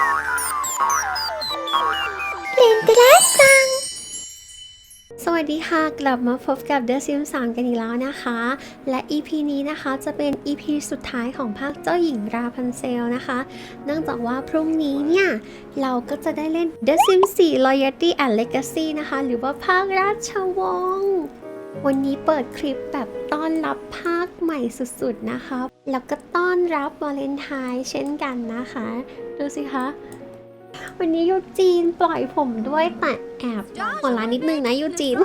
เลนตราซังสวัสดีค่ะ กลับมาพบกับ The Sims 3 กันอีกแล้วนะคะ และ EP นี้นะคะจะเป็น EP สุดท้ายของภาคเจ้าหญิงราพันเซลนะคะ เนื่องจากว่าพรุ่งนี้เนี่ย เราก็จะได้เล่น The Sims 4 Loyalty and Legacy นะคะ หรือว่าภาคราชวงศ์วันนี้เปิดคลิปแบบ อนรับภาคใหม่สุดๆนะคะ แล้วก็ต้อนรับวาเลนไทน์เช่นกันนะคะ ดูสิคะ วันนี้ยูจีนปล่อยผมด้วยแต่แอบหัวร้านนิดนึงนะยูจีน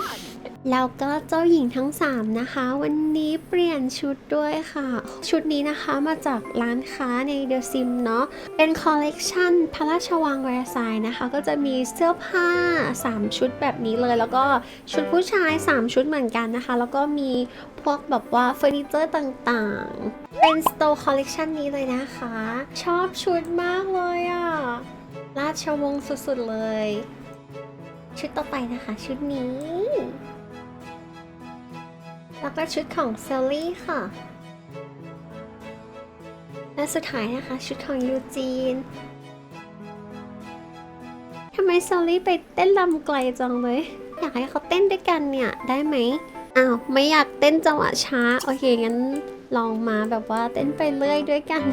แล้วก็เจ้าหญิงทั้ง 3 นะคะ วันนี้เปลี่ยนชุดด้วยค่ะ ชุดนี้นะคะมาจากร้านค้าใน The Sim เนาะเป็นคอลเลกชันพระราชวังแวร์ซายนะคะ ก็จะมีเสื้อผ้า 3 ชุดแบบนี้เลย แล้วก็ชุดผู้ชาย 3 ชุดเหมือนกันนะคะ แล้วก็มีพวกแบบว่าเฟอร์นิเจอร์ต่างๆ เป็นสโตร์คอลเลกชันนี้เลยนะคะ ชอบชุดมากเลยอะราชวงศ์สุดๆเลย ชุดต่อไปนะคะ ชุดนี้ แล้วก็ชุดของเซลลี่ค่ะ และสุดท้ายนะคะชุดของยูจีนทำไมเซลลี่ไปเต้นลำไกลจังเลย อยากให้เขาเต้นด้วยกันเนี่ย ได้ไหมอ้าวไม่อยากเต้นจังหวะช้า โอเคงั้นลองมาแบบว่าเต้นไปเรื่อยด้วยกัน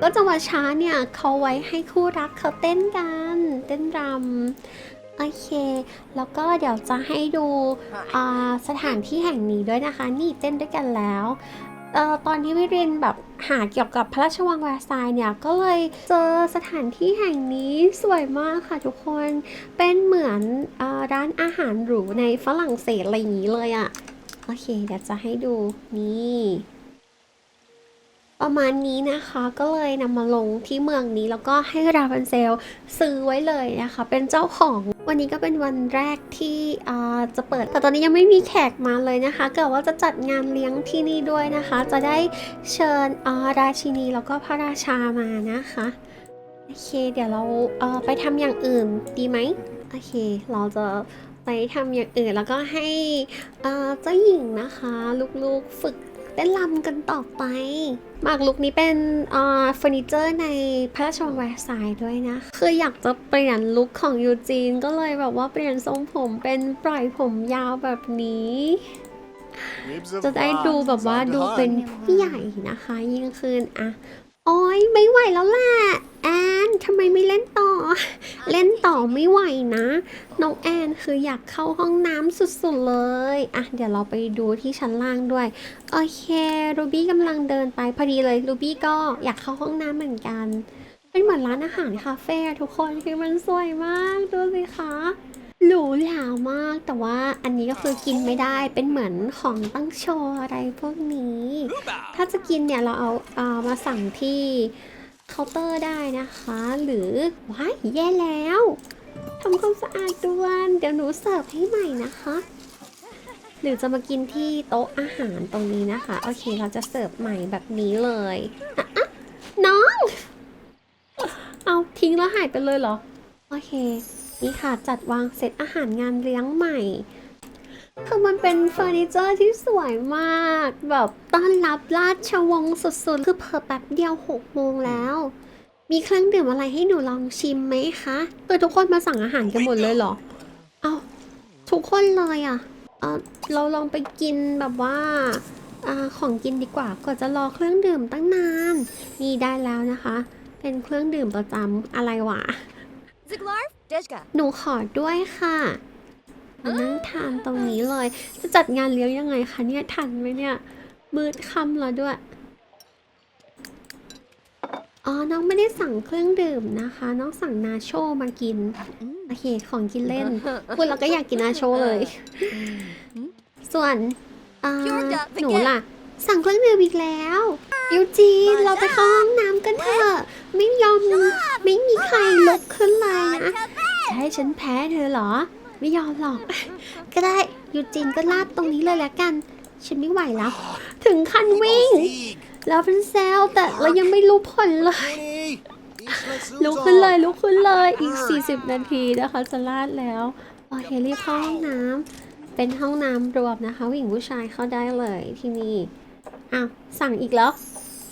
ก็จังหวะช้าเนี่ยเขาไว้ให้คู่รักเขาเต้นกัน เต้นรำ โอเค แล้วก็เดี๋ยวจะให้ดูอ่าสถานที่แห่งนี้ด้วยนะคะ นี่เต้นด้วยกันแล้วเอ่อตอนที่วิรินแบบหาเกี่ยวกับพระราชวังแวร์ซายน์เนี่ย ก็เลยเจอสถานที่แห่งนี้สวยมากค่ะทุกคน เป็นเหมือนอาร้านอาหารหรูในฝรั่งเศสอะไรอย่างนี้เลยอะโอเค เดี๋ยวจะให้ดูนี่ประมาณนี้นะคะก็เลยนำมาลงที่เมืองนี้แล้วก็ให้ราพันเซลซื้อไว้เลยนะคะ เป็นเจ้าของ วันนี้ก็เป็นวันแรกที่จะเปิด แต่ตอนนี้ยังไม่มีแขกมาเลยนะคะเกิดว่าจะจัดงานเลี้ยงที่นี่ด้วยนะคะ จะได้เชิญราชินีแล้วก็พระราชามานะคะโอเค เดี๋ยวเราเอ่อไปทำอย่างอื่นดีไหมโอเค เราจะไปทำอย่างอื่นแล้วก็ให้เจ้าหญิงนะคะ ลูกๆฝึก เต้นรำกันต่อไป หมากลุกนี้เป็นอ่าเฟอร์นิเจอร์ในพระราชวังแวร์ซายน์ด้วยนะ คืออยากจะเปลี่ยนลุคของยูจีนก็เลยแบบว่าเปลี่ยนทรงผมเป็นปล่อยผมยาวแบบนี้ จะได้ดูแบบว่าดูเป็นผู้ใหญ่นะคะ ยิ่งขึ้นอะ โอ้ยไม่ไหวแล้วแหละแอนทำไมไม่เล่นต่อ เล่นต่อไม่ไหวนะ น้องแอนคืออยากเข้าห้องน้ำสุดๆเลยอะเดี๋ยวเราไปดูที่ชั้นล่างด้วย โอเครูบี้กำลังเดินไปพอดีเลยรูบี้ก็อยากเข้าห้องน้ำเหมือนกัน เป็นเหมือนร้านอาหารคาเฟ่อะทุกคนคือมันสวยมากดูสิคะ หรูหรามากแต่ว่าอันนี้ก็คือกินไม่ได้เป็นเหมือนของตั้งโชว์อะไรพวกนี้ ถ้าจะกินเนี่ยเราเอาเอามาสั่งที่เคาน์เตอร์ได้นะคะ หรือว้ายแย่แล้วทำความสะอาดด่วนเดี๋ยวหนูเสิร์ฟให้ใหม่นะคะ หรือจะมากินที่โต๊ะอาหารตรงนี้นะคะ โอเคเราจะเสิร์ฟใหม่แบบนี้เลยอะอะน้อง เอาทิ้งแล้วหายไปเลยเหรอ โอเค นี่ค่ะจัดวางเซตอาหารงานเลี้ยงใหม่คือมันเป็นเฟอร์นิเจอร์ที่สวยมาก แบบต้อนรับราชวงศ์สุดๆ คือเพอแป๊บเดียว6โมงแล้ว มีเครื่องดื่มอะไรให้หนูลองชิมไหมคะคือทุกคนมาสั่งอาหารกันหมดเลยเหรอ เอาทุกคนเลยอะเออเราลองไปกินแบบว่าอของกินดีกว่าก่อนจะรอเครื่องดื่มตั้งนานนี่ได้แล้วนะคะ เป็นเครื่องดื่มประจำอะไรวะ Ziglarf? หนูขอด้วยค่ะมานั่งทานตรงนี้เลย จะจัดงานเลี้ยงยังไงคะเนี่ยทันไหมเนี่ย มืดค่ำแล้วด้วย อ๋อ น้องไม่ได้สั่งเครื่องดื่มนะคะ น้องสั่งนาโชมากิน โอเค ของกินเล่น พูดแล้วก็อยากกินนาโชเลย ส่วนอ่า Pure duck หนู baguette ล่ะ สั่งเครื่องดื่มอีกแล้วยูจีนเราไปเข้าห้องน้ำกันเถอะ ไม่ยอม ไม่มีใครลุกขึ้นเลยนะ จะให้ฉันแพ้เธอเหรอ ไม่ยอมหรอก ก็ได้ยูจีนก็ลาดตรงนี้เลยแล้วกัน ฉันไม่ไหวแล้ว ถึงขั้นวิ่ง แล้วเป็นเซลแต่เรายังไม่รู้ผลเลย ลุกขึ้นเลยลุกขึ้นเลยอีก 40 นาทีนะคะจะลาดแล้วโอเครีบเข้าห้องน้ำเป็นห้องน้ำรวมนะคะผู้หญิงผู้ชายเข้าได้เลยที่นี่อ้าวสั่งอีกแล้ว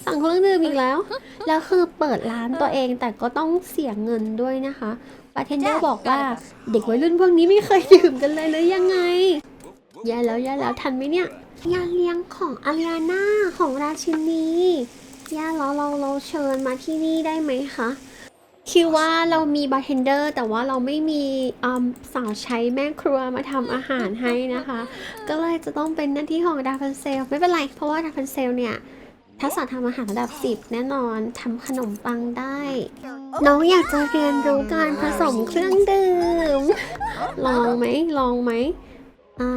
สั่งเครื่องดื่มอีกแล้ว แล้วคือเปิดร้านตัวเองแต่ก็ต้องเสียเงินด้วยนะคะ บาร์เทนเดอร์บอกว่าเด็กวัยรุ่นพวกนี้ไม่เคยดื่มกันเลยหรือยังไงแย่แล้วแย่แล้วทันไหมเนี่ยงานเลี้ยงของอาริอาน่าของราชินีย่าเราเราเราเชิญมาที่นี่ได้ไหมคะคือว่าเรามีบาร์เทนเดอร์แต่ว่าเราไม่มีอืมสาวใช้แม่ครัวมาทำอาหารให้นะคะ ก็เลยจะต้องเป็นหน้าที่ของดาฟันเซล ไม่เป็นไร เพราะว่าดาฟันเซลเนี่ย ทักษะทำอาหารระดับ 10 แน่นอนทำขนมปังได้ น้องอยากจะเรียนรู้การผสมเครื่องดื่ม ลองไหมลองไหมอ่า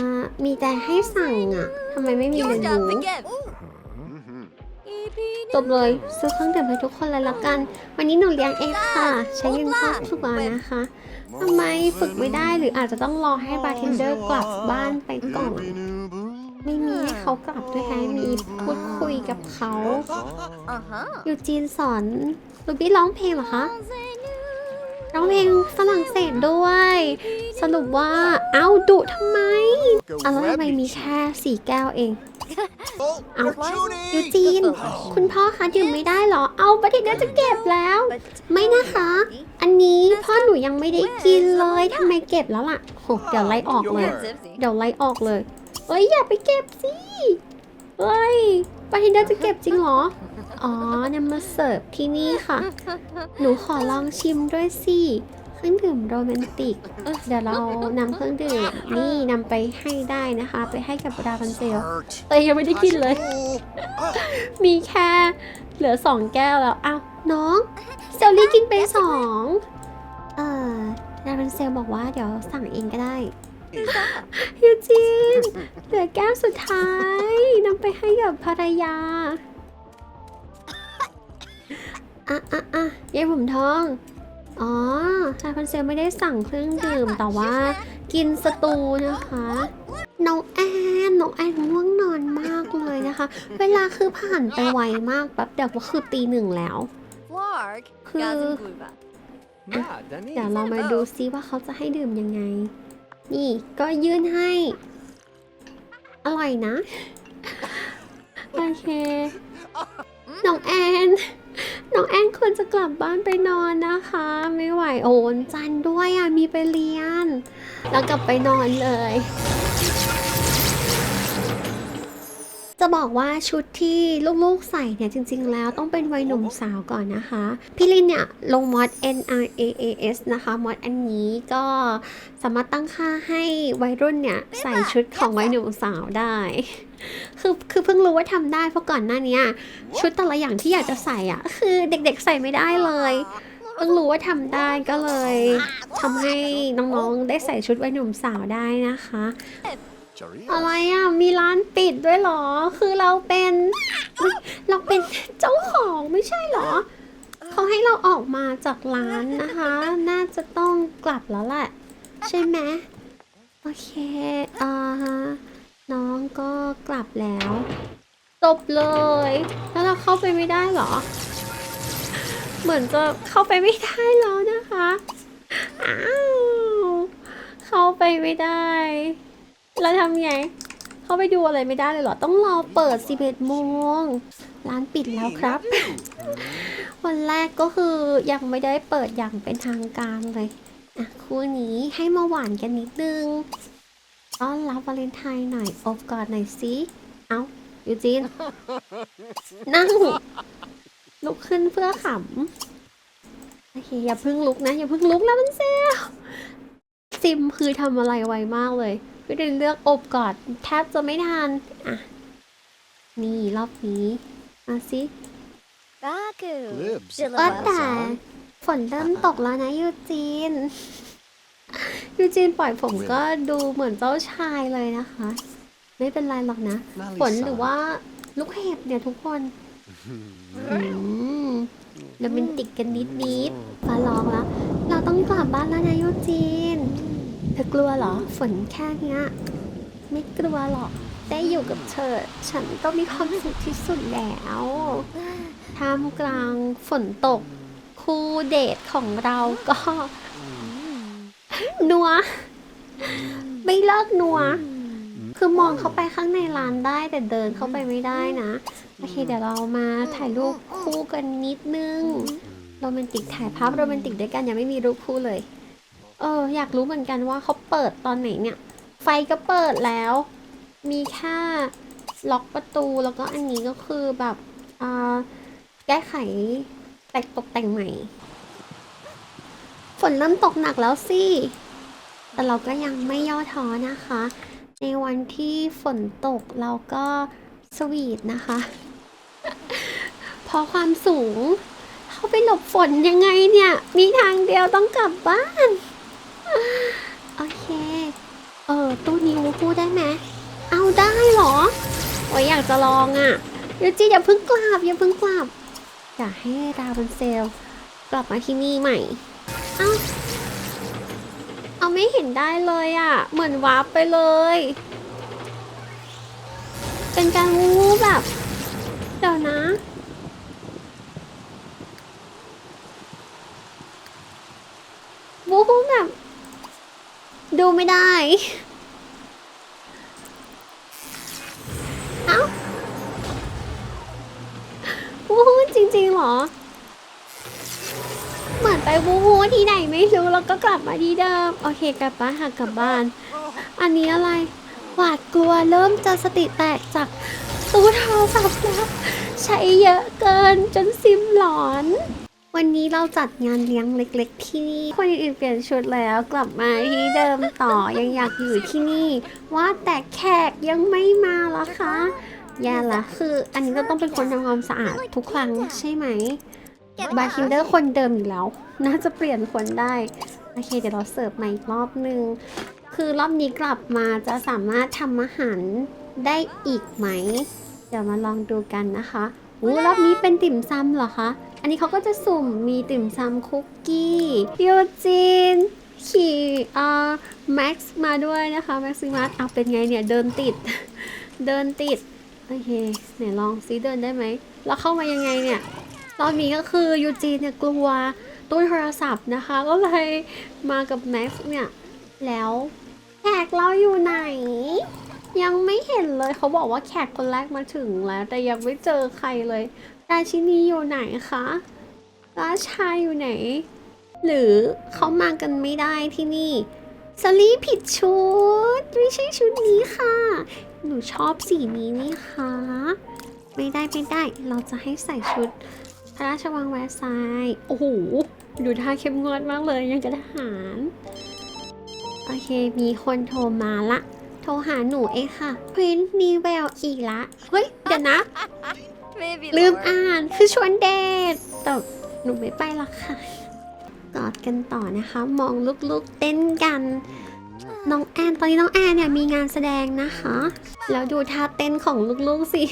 มีแต่ให้สั่งอะทำไมไม่มี Your เมนู job again. จบเลยซื้อเครื่องดื่มให้ทุกคนเลยละกัน วันนี้หนูเลี้ยงเองค่ะ ใช้เงินครอบครัวนะคะทำไมฝึกไม่ได้หรืออาจจะต้องรอให้บาร์เทนเดอร์กลับบ้านไปก่อน ไม่มีให้เขากลับด้วยแฮะมีพูดคุยกับเขา Uh huh. อยู่จีนสอนลูบี้ร้องเพลงเหรอคะร้องเพลงฝรั่งเศสด้วย สรุปว่าเอ้าดุทำไมอ้าวแล้วทำไมมีแค่สี่แก้วเอง เอาอยู่จีน คุณพ่อคะดื่มไม่ได้เหรอ เอาประเดี๋ยวจะเก็บแล้ว ไม่นะคะ อันนี้พ่อหนูยังไม่ได้กินเลยทำไมเก็บแล้วล่ะโหเดี๋ยวไล่ออกเลย You're tipsy. เดี๋ยวไล่ออกเลย เอ้ยอย่าไปเก็บสิเอ้ยบาร์เทนเดอร์จะเก็บจริงเหรอ อ๋อนำมาเสิร์ฟที่นี่ค่ะ หนูขอลองชิมด้วยสิเครื่องดื่มโรแมนติก เดี๋ยวเรานำเครื่องดื่มนี่นำไปให้ได้นะคะ ไปให้กับดาบันเซลเอ้ยยังไม่ได้กินเลย มีแค่เหลือสองแก้วแล้วอ้าวน้องเซลลี่กินไปสองเออดาบันเซลบอกว่าเดี๋ยวสั่งเองก็ได้ ยูจีนเหลือแก้วสุดท้ายนำไปให้กับภรรยาอะอะอะยายผมทอง อ๋อชายพันเซลไม่ได้สั่งเครื่องดื่มแต่ว่ากินสตูนะคะน้องแอนน้องแอนง่วงนอนมากเลยนะคะ เวลาคือผ่านไปไวมากแบบเดี๋ยวก็คือตีหนึ่งแล้ว Flarg. คือ- Gazin Gluva. เดี๋ยวเรามาดูซิว่าเขาจะให้ดื่มยังไง นี่ก็ยื่นให้ อร่อยนะ โอเค น้องแอน น้องแอนควรจะกลับบ้านไปนอนนะคะ ไม่ไหวโอนจันด้วยอะ มีไปเรียน แล้วกลับไปนอนเลย จะบอกว่าชุดที่ลูกๆใส่เนี่ยจริงๆ แล้วต้องเป็นวัยหนุ่มสาวก่อนนะคะ พี่ลินเนี่ยลงมอด N R A A S นะคะมอดอันนี้ก็สามารถตั้งค่าให้วัยรุ่นเนี่ยใส่ชุดของวัยหนุ่มสาวได้ คือคือเพิ่งรู้ว่าทำได้เพราะก่อนหน้านี้ชุดแต่ละอย่างที่อยากจะใส่อะคือเด็กๆใส่ไม่ได้เลยเพิ่งรู้ว่าทำได้ก็เลยทำให้น้องๆได้ใส่ชุดวัยหนุ่มสาวได้นะคะ อะไรอะ มีร้านปิดด้วยเหรอ คือเราเป็นอุ๊ยเราเป็นเจ้าของไม่ใช่เหรอ เขาให้เราออกมาจากร้านนะคะ น่าจะต้องกลับแล้วแหละ ใช่ไหมโอเคอ่าน้องก็กลับแล้วจบเลย แล้วเราเข้าไปไม่ได้เหรอ เหมือนจะเข้าไปไม่ได้แล้วนะคะ อ้าว เข้าไปไม่ได้ แล้วทำไง เข้าไปดูอะไรไม่ได้เลยเหรอ ต้องรอเปิด 11โมง ร้านปิดแล้วครับ วันแรกก็คือยังไม่ได้เปิดอย่างเป็นทางการเลยอะคู่นี้ให้มาหวานกันนิดนึงต้อนรับวาเลนไทน์หน่อยอบกอดหน่อยสิเอ้ายูจีน นั่ง ลุกขึ้นเพื่อขำ โอเค อย่าเพิ่งลุกนะ อย่าเพิ่งลุกแล้วมันเซลซิมคือทำอะไรไวมากเลย พี่เดนเลือกอบกอดแทบจะไม่ทันอะนี่รอบนี้มาสิ Baku. Libs. เออแต่ฝนเริ่มตกแล้วนะยูจีน ยูจีนปล่อยผมก็ดูเหมือนเจ้าชายเลยนะคะ ไม่เป็นไรหรอกนะ ฝนหรือว่าลูกเห็บเนี่ยทุกคนอืมโรแมนติกกันนิดนิดๆฟ้าร้องแล้ว เราต้องกลับบ้านแล้วนะยูจีนเธอกลัวเหรอ ฝนแค่เนี้ยไม่กลัวหรอกได้อยู่กับเธอ ฉันก็มีความสุขที่สุดแล้วท่ามกลางฝนตก คู่เดทของเราก็ นัว ไม่เลิกนัว คือมองเข้าไปข้างในร้านได้แต่เดินเข้าไปไม่ได้นะ โอเค เดี๋ยวเรามาถ่ายรูปคู่กันนิดนึง โรแมนติกถ่ายภาพโรแมนติกด้วยกันยังไม่มีรูปคู่เลย เออ อยากรู้เหมือนกันว่าเขาเปิดตอนไหนเนี่ย ไฟก็เปิดแล้ว มีแค่ล็อกประตูแล้วก็อันนี้ก็คือแบบอ่าแก้ไขแต่งตกแต่งใหม่ ฝนเริ่มตกหนักแล้วสิ แต่เราก็ยังไม่ย่อท้อนะคะ ในวันที่ฝนตกเราก็สวีทนะคะ เพราะความสูง เข้าไปหลบฝนยังไงเนี่ย มีทางเดียวต้องกลับบ้าน โอเค เออตู้นี้วูพูดได้ไหมเอาได้เหรอโอ้ยอยากจะลองอะ่ะยวจีอย่าเพิ่งกลับอย่าเพิ่งกลับอยากให้ดาวบนเซลกลับมาที่นี่ใหม่ เอ้าเอาไม่เห็นได้เลยอะ่ะ เหมือนวาร์ปไปเลย เป็นการวูบแบบ เดี๋ยวนะวูบแบบ ดูไม่ได้ เอ้าวูฮูจริงๆเหรอ เหมือนไปวูฮูที่ไหนไม่รู้แล้วก็กลับมาที่เดิม โอเคกลับบ้านค่ะกลับบ้าน อันนี้อะไรหวาดกลัวเริ่มจะสติแตกจากตู้โทรศัพท์แล้ว ใช้เยอะเกินจนซิมหลอน วันนี้เราจัดงานเลี้ยงเล็ก ๆ ที่นี่ คนอื่นๆเปลี่ยนชุดแล้วกลับมาที่เดิมต่อยังอยากอยู่ที่นี่ ว่าแต่แขกยังไม่มาละคะแย่ละคืออันนี้เราต้องเป็นคนทำความสะอาดทุกครั้งใช่ไหมบาร์คินเดอร์คนเดิมอีกแล้ว น่าจะเปลี่ยนคนได้ โอเค เดี๋ยวเราเสิร์ฟใหม่อีกรอบนึง คือรอบนี้กลับมาจะสามารถทำอาหารได้อีกไหม เดี๋ยวมาลองดูกันนะคะ อู้รอบนี้เป็นติ่มซำเหรอคะ อันนี้เขาก็จะสุ่มมีติ่มซำคุกกี้ยูจีนขี่อ่าแม็กซ์มาด้วยนะคะแม็กซิมัสเอาเป็นไงเนี่ย เดินติด เดินติด โอเคไหนลองซิเดินได้ไหม แล้วเข้ามายังไงเนี่ยรอบนี้ก็คือยูจีนเนี่ยกลัวตู้โทรศัพท์นะคะ ก็เลยมากับแม็กซ์เนี่ย แล้วแขกเราอยู่ไหน ยังไม่เห็นเลยเขาบอกว่าแขกคนแรกมาถึงแล้ว แต่ยังไม่เจอใครเลยราชินีอยู่ไหนคะราชาอยู่ไหน หรือเขามากันไม่ได้ที่นี่สลีผิดชุด ไม่ใช่ชุดนี้ค่ะ หนูชอบสีนี้นี่คะไม่ได้ไม่ได้ เราจะให้ใส่ชุด พระราชวังแวร์ซน์โอ้โหดูท่าเข้มงวดมากเลยยังกับทหาร โอเค มีคนโทรมาละ รหาหนูเองค่ะพรินนีเวลอีกละ เฮ้ย เดี๋ยวนะ Maybe ลืม Lord. อ่านคือชวนเดทแต่หนูไม่ไปละค่ะ กอดกันต่อนะคะ มองลูกๆเต้นกัน น้องแอนตอนนี้น้องแอนเนี่ยมีงานแสดงนะคะ แล้วดูท่าเต้นของลูกๆสิ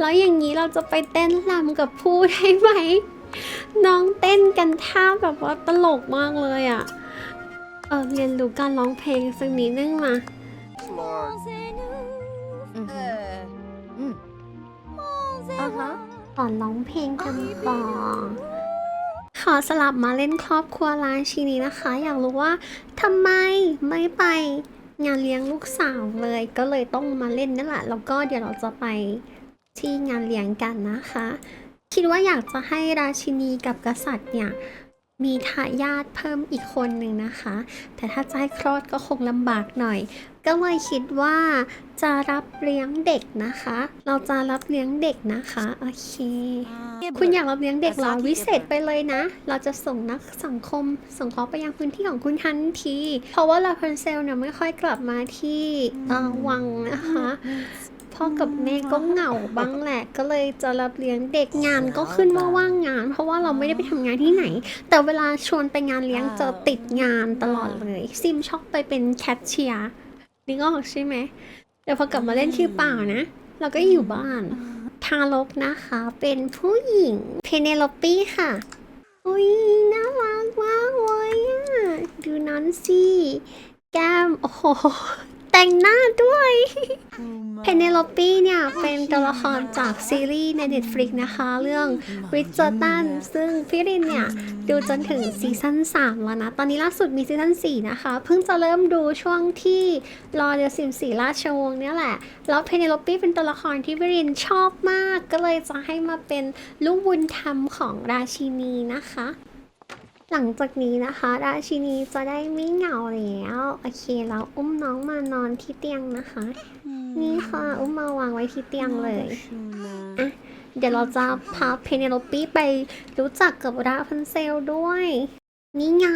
แล้วอย่างนี้เราจะไปเต้นรำกับผู้ได้ไหม น้องเต้นกันท่าแบบว่าตลกมากเลยอะ่ะ เออเรียนรู้การร้องเพลงสักนิดนึงมา Mhm. Uh-huh. สอนร้องเพลงกันต่อขอสลับมาเล่นครอบครัวราชินีนะคะ อยากรู้ว่าทำไมไม่ไปงานเลี้ยงลูกสาวเลย ก็เลยต้องมาเล่นนั่นแหละ แล้วก็เดี๋ยวเราจะไปที่งานเลี้ยงกันนะคะ คิดว่าอยากจะให้ราชินีกับกษัตริย์เนี่ยมีทายาทเพิ่มอีกคนหนึ่งนะคะ แต่ถ้าจะให้คลอดก็คงลำบากหน่อย ก็เลยคิดว่าจะรับเลี้ยงเด็กนะคะ เราจะรับเลี้ยงเด็กนะคะ โอเค คุณอยากรับเลี้ยงเด็กเหรอวิเศษไปเลยนะ เราจะส่งนักสังคมสงเคราะห์ไปยังพื้นที่ของคุณทันที เพราะว่าลาพันเซลเนี่ยไม่ค่อยกลับมาที่เอ่อวังนะคะพ่อกับแม่ก็เหงาบ้างแหละ ก็เลยจะรับเลี้ยงเด็กงานก็ขึ้นว่าว่างงาน เพราะว่าเราไม่ได้ไปทำงานที่ไหน แต่เวลาชวนไปงานเลี้ยงจะติดงานตลอดเลย ซิมชอบไปเป็นแคทเชียร์ นึกออกใช่ไหมเดี๋ยวพอกลับมาเล่นที่เปล่านะ เราก็อยู่บ้าน ทารกนะคะ เป็นผู้หญิงเพเนโลปี้ค่ะอุ้ยน่ารักมากเลยอะดูนั้นสิแก้ม โอ้โห แตแต่งหน้าด้วยเพเนโลปีเนี่ย เป็นตัวละครจากซีรีส์ใน Netflix นะคะ เรื่อง r i c h a r d o n ซึ่งพี่รินเนี่ย ดูจนถึงซีซั่น3 แล้วนะ ตอนนี้ล่าสุดมีซีซั่น4 นะคะ เพิ่งจะเริ่มดูช่วงที่รอเดอะซิมสีราชวงศ์เนี่ยแหละ แล้วเพเนโลปีเป็นตัวละครที่พี่รินชอบมาก ก็เลยจะให้มาเป็นลูกบุญธรรมของราชินีนะคะ หลังจากนี้นะคะราชินีจะได้ไม่เหงาแล้วโอเคเราอุ้มน้องมานอนที่เตียงนะคะ นี่ค่ะอุ้มมาวางไว้ที่เตียงเลยเดี๋ยวเราจะพาเพเนโลปีไปรู้จักกับราพันเซลด้วย นี่ไง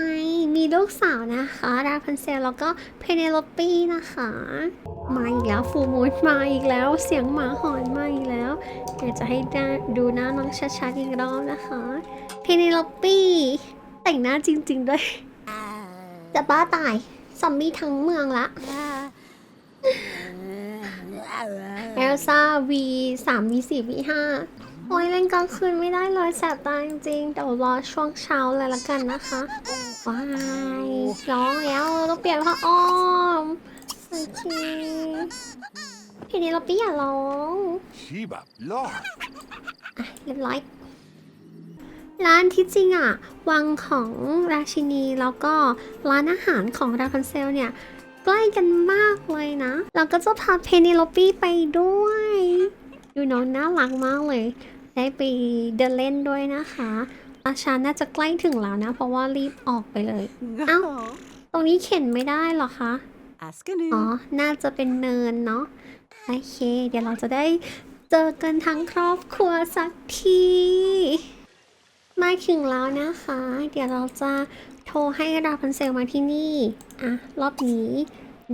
มีลูกสาวนะคะราพันเซลแล้วก็เพเนโลปีนะคะมาอีกแล้วฟูมูดมาอีกแล้วเสียงหมาหอนมาอีกแล้วเดี๋ยวจะให้ได้ดูหน้าน้องชัดๆอีกรอบนะคะเพเนโลปี แต่งหน้าจริง ๆ ด้วย จะบ้าตายซอมบี้ทั้งเมืองละเอลซ่า V สาม V สี่ V ห้าโอ้ยเล่นกลางคืนไม่ได้เลยแสบตาจริงๆเดี๋ยวรอช่วงเช้าเลยละกันนะคะว้ายร้องแล้วต้องเปลี่ยนผ้าอ้อมโอเคทีนี้เราเปลี่ยนร้อง Sheba, Lord. อะเรียบร้อย ร้านที่จริงอะวังของราชินีแล้วก็ร้านอาหารของราพันเซลเนี่ย ใกล้กันมากเลยนะเราก็จะพาเพนิโลปี้ไปด้วยดูน้องน่ารักมากเลย ได้ไปเดินเล่นด้วยนะคะอาชาน่าจะใกล้ถึงแล้วนะ เพราะว่ารีบออกไปเลยเอ้าตรงนี้เข็นไม่ได้เหรอคะอ๋อ น่าจะเป็นเนินเนาะโอเค เดี๋ยวเราจะได้เจอกันทั้งครอบครัวสักที มาถึงแล้วนะคะ เดี๋ยวเราจะโทรให้ราพันเซลมาที่นี่ อะ รอบนี้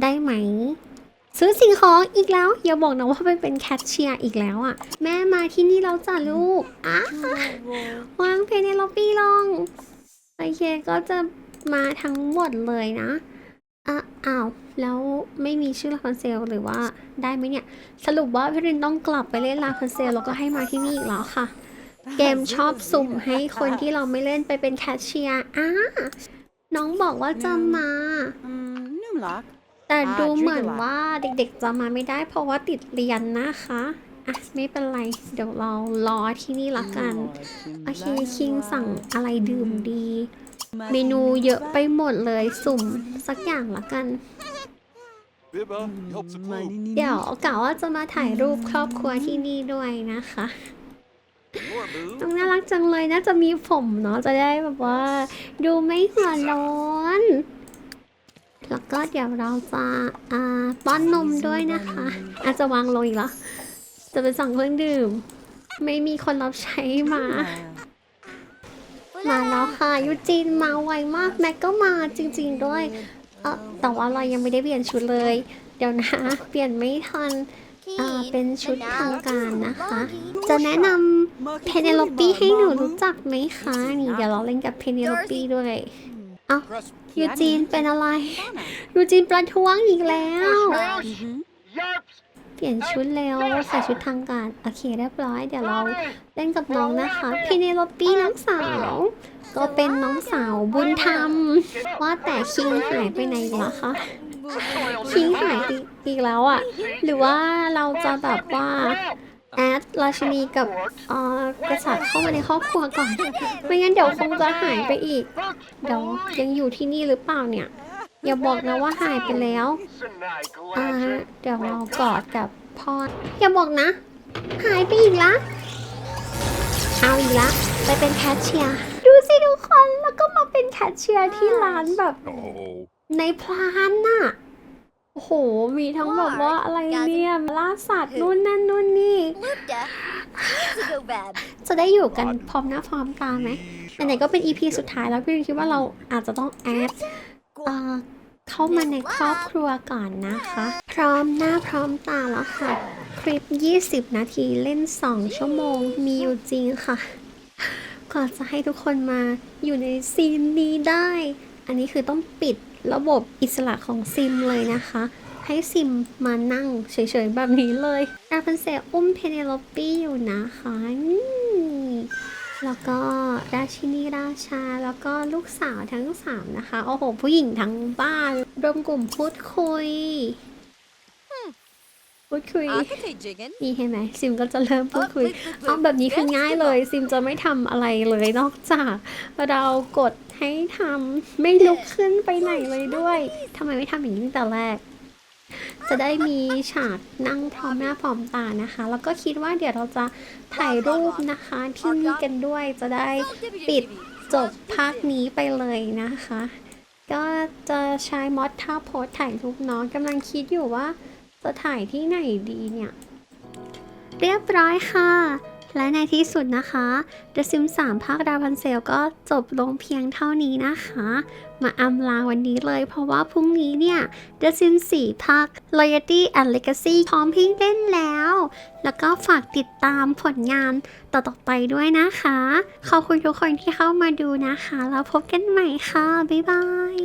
ได้ไหม ซื้อสิ่งของอีกแล้ว อย่าบอกนะว่าไปเป็นแคชเชียร์อีกแล้วอะ่ะ แม่มาที่นี่แล้วจ้ะลูก อะ วางเพนเนโลปี้ลง โอเคก็จะมาทั้งหมดเลยนะอะอ้าว แล้วไม่มีชื่อลาพันเซลหรือว่าได้ไหมเนี่ย สรุปว่าพี่รินต้องกลับไปเล่นลาพันเซลแล้วก็ให้มาที่นี่อีกแล้วค่ะ เกมชอบสุ่มให้คนที่เราไม่เล่นไปเป็นแคชเชียร์อะน้องบอกว่าจะมา Numlock. แต่ดูอ่าเหมือน Drigala ว่าเด็กๆจะมาไม่ได้เพราะว่าติดเรียนนะคะอะไม่เป็นไร เดี๋ยวเรารอที่นี่ละกัน โอเค คิงสั่งอะไรดื่มดี เมนูเยอะไปหมดเลยสุ่มสักอย่างละกัน Bibba, help the blue. เดี๋ยวกะว่าจะมาถ่ายรูปครอบครัวที่นี่ด้วยนะคะ More boo. น้องน่ารักจังเลยน่าจะมีผมเนาะจะได้แบบว่า ดูไม่หัวร้อน แล้วก็เดี๋ยวเราจะอ่าป้อนนมด้วยนะคะ อาจจะวางลงอีกแล้วจะไปสั่งเครื่องดื่ม ไม่มีคนรับใช้มามาแล้วค่ะยูจีนมาไวมากแม็กก็มาจริง ๆด้วยเออแต่ว่าเรายังไม่ได้เปลี่ยนชุดเลย เดี๋ยวนะ เปลี่ยนไม่ทัน อ่าเป็นชุดทางการนะคะ จะแนะนำเพเนโลปี้ให้หนูรู้จักไหมคะนี่เดี๋ยวเราเล่นกับเพเนโลปี้ด้วย Press ยูจีนเป็นอะไรยูจีนประท้วงอีกแล้ว Yarps! เปลี่ยนชุดเร็วใส่ชุดทางการโอเคเรียบร้อยเดี๋ยวเราเล่นกับน้องนะคะเพเนโลปี้น้องสาว ก็เป็นน้องสาวบุญธรรม ว่าแต่คิงหายไปไหนอีกแล้วคะคิงหายไป อีกแล้วอะหรือว่าเราจะแบบว่าแอดราชินีกับเอ่อกษัตริย์เข้ามาในครอบครัวก่อน ไม่งั้นเดี๋ยวคงจะหายไปอีก เดี๋ยวยังอยู่ที่นี่หรือเปล่าเนี่ย อย่าบอกนะว่าหายไปแล้วอ่าเดี๋ยวเรากอดกับพ่อ อย่าบอกนะ หายไปอีกละเอาอีกละไปเป็นแคชเชียร์ดูสิทุกคนแล้วก็มาเป็นแคชเชียร์ที่ร้านแบบ Oh. ในพลานน่ะ โอ้โห มีทั้งแบบว่าอะไรเนี่ยล่าสัตว์นู่นนั่นนู่นนี่ Luda. Years ago, Bab. จะได้อยู่กันพร้อมหน้าพร้อมตาไหมไหนๆก็เป็น EP สุดท้ายแล้วพี่คิดว่าเราอาจจะต้องแอดเอ่อเข้ามาในครอบครัวก่อนนะคะ พร้อมหน้าพร้อมตาแล้วค่ะ คลิป 20 นาทีเล่น 2 ชั่วโมงมีอยู่จริงค่ะก่อนจะให้ทุกคนมาอยู่ในซีนนี้ได้ อันนี้คือต้องปิด ระบบอิสระของซิมเลยนะคะ ให้ซิมมานั่งเฉยๆแบบนี้เลยราพันเซลอุ้มเพเนโลปี้อยู่นะคะนี่แล้วก็ราชินีราชาแล้วก็ลูกสาวทั้งสามนะคะ โอ้โห ผู้หญิงทั้งบ้านรวมกลุ่มพูดคุยพูดคุย I can take jigging. นี่เห็นไหมซิมก็จะเริ่มพูดคุยเอ้ยเอาแบบนี้คือง่ายเลย ซิมจะไม่ทำอะไรเลยนอกจากเรากด ให้ทำไม่ลุกขึ้นไปไหนเลยด้วยทำไมไม่ทำอย่างนี้ตั้งแต่แรก จะได้มีฉากนั่งพร้อมหน้าพร้อมตานะคะ แล้วก็คิดว่าเดี๋ยวเราจะถ่ายรูปนะคะที่นี่กันด้วยจะได้ปิดจบภาคนี้ไปเลยนะคะ ก็จะใช้มอดท่าโพสถ่ายรูปน้องกำลังคิดอยู่ว่าจะถ่ายที่ไหนดีเนี่ย เรียบร้อยค่ะ และในที่สุดนะคะ The Sims 3 ภาคดาวพันเซลก็จบลงเพียงเท่านี้นะคะ มาอำลาวันนี้เลยเพราะว่าพรุ่งนี้เนี่ย The Sims 4 ภาค Loyalty and Legacy พร้อมพิ่งเล่นแล้ว แล้วก็ฝากติดตามผลงานต่อๆไปด้วยนะคะ ขอบคุณทุกคนที่เข้ามาดูนะคะ แล้วพบกันใหม่ค่ะ บ๊ายบาย